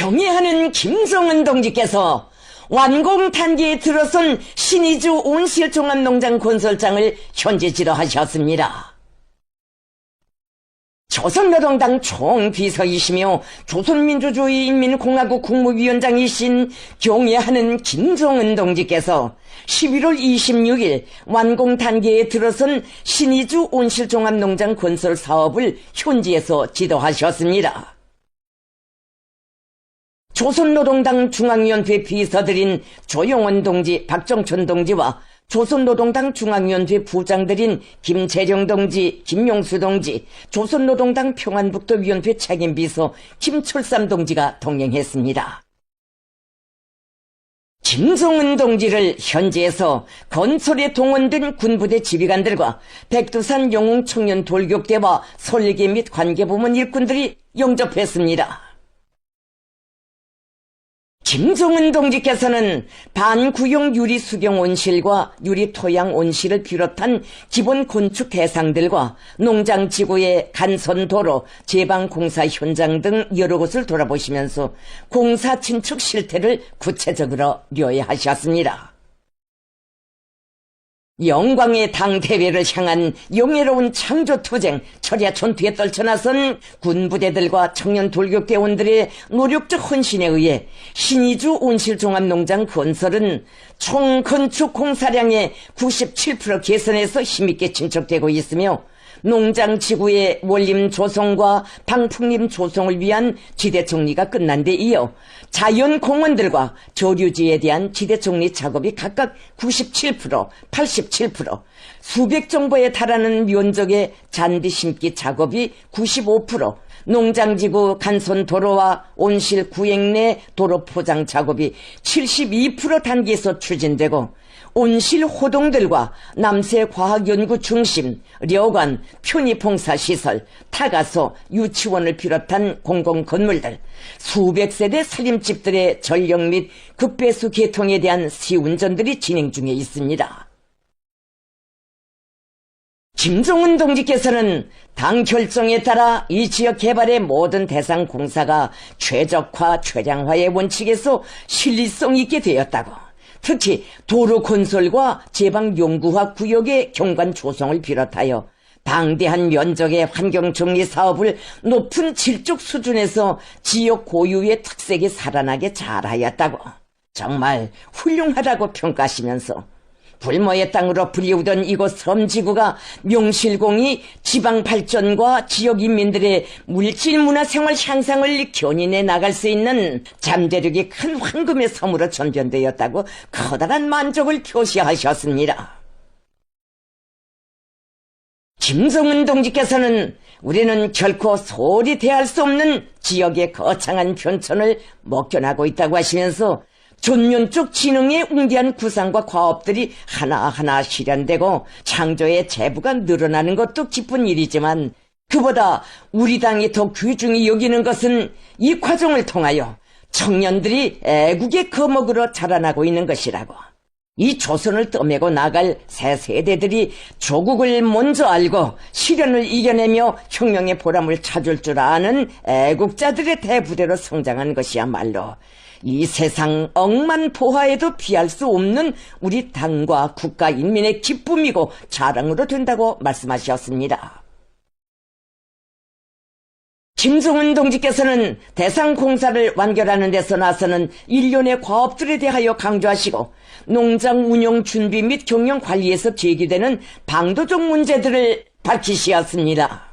경애하는 김성은 동지께서 완공 단계에 들어선 신의주 온실종합농장 건설장을 현재 지도하셨습니다. 조선노동당 총비서이시며 조선민주주의 인민공화국 국무위원장이신 경애하는 김정은 동지께서 11월 26일 완공 단계에 들어선 신의주 온실종합농장 건설 사업을 현지에서 지도하셨습니다. 조선노동당 중앙위원회 비서들인 조용원 동지, 박정천 동지와 조선노동당 중앙위원회 부장들인 김재령 동지, 김용수 동지, 조선노동당 평안북도 위원회 책임 비서 김철삼 동지가 동행했습니다. 김성은 동지를 현지에서 건설에 동원된 군부대 지휘관들과 백두산 영웅 청년 돌격대와 설계 및 관계부문 일꾼들이 영접했습니다. 김종은 동지께서는 반구용 유리 수경 온실과 유리 토양 온실을 비롯한 기본 건축 대상들과 농장 지구의 간선 도로, 제방 공사 현장 등 여러 곳을 돌아보시면서 공사 진축 실태를 구체적으로 료해하셨습니다. 영광의 당대회를 향한 영예로운 창조투쟁, 철야 전투에 떨쳐나선 군부대들과 청년 돌격대원들의 노력적 헌신에 의해 신의주 온실종합농장 건설은 총 건축 공사량의 97% 개선에서 힘있게 진척되고 있으며 농장 지구의 원림 조성과 방풍림 조성을 위한 지대 정리가 끝난 데 이어 자연 공원들과 저류지에 대한 지대 정리 작업이 각각 97%, 87%, 수백 정보에 달하는 면적의 잔디 심기 작업이 95%, 농장지구 간선 도로와 온실 구행 내 도로 포장 작업이 72% 단계에서 추진되고 온실 호동들과 남세 과학연구 중심, 려관, 편의봉사시설, 타가소, 유치원을 비롯한 공공건물들, 수백 세대 살림집들의 전력 및 급배수 개통에 대한 시운전들이 진행 중에 있습니다. 김종은 동지께서는 당 결정에 따라 이 지역 개발의 모든 대상 공사가 최적화, 최량화의 원칙에서 실리성 있게 되었다고 특히 도로 건설과 제방연구화 구역의 경관 조성을 비롯하여 방대한 면적의 환경정리 사업을 높은 질적 수준에서 지역 고유의 특색이 살아나게 잘하였다고. 정말 훌륭하다고 평가하시면서 불모의 땅으로 불리우던 이곳 섬지구가 명실공히 지방 발전과 지역 인민들의 물질 문화 생활 향상을 견인해 나갈 수 있는 잠재력이 큰 황금의 섬으로 전변되었다고 커다란 만족을 표시하셨습니다. 김성은 동지께서는 우리는 결코 소홀히 대할 수 없는 지역의 거창한 변천을 목견하고 있다고 하시면서 전면적 지능의 웅대한 구상과 과업들이 하나하나 실현되고 창조의 재부가 늘어나는 것도 기쁜 일이지만 그보다 우리 당이 더 귀중히 여기는 것은 이 과정을 통하여 청년들이 애국의 거목으로 자라나고 있는 것이라고. 이 조선을 떠매고 나갈 새 세대들이 조국을 먼저 알고 시련을 이겨내며 혁명의 보람을 찾을 줄 아는 애국자들의 대부대로 성장한 것이야말로 이 세상 억만 포화에도 피할 수 없는 우리 당과 국가 인민의 기쁨이고 자랑으로 된다고 말씀하셨습니다. 김종은 동지께서는 대상 공사를 완결하는 데서 나서는 일련의 과업들에 대하여 강조하시고 농장 운영 준비 및 경영 관리에서 제기되는 방도적 문제들을 밝히시었습니다.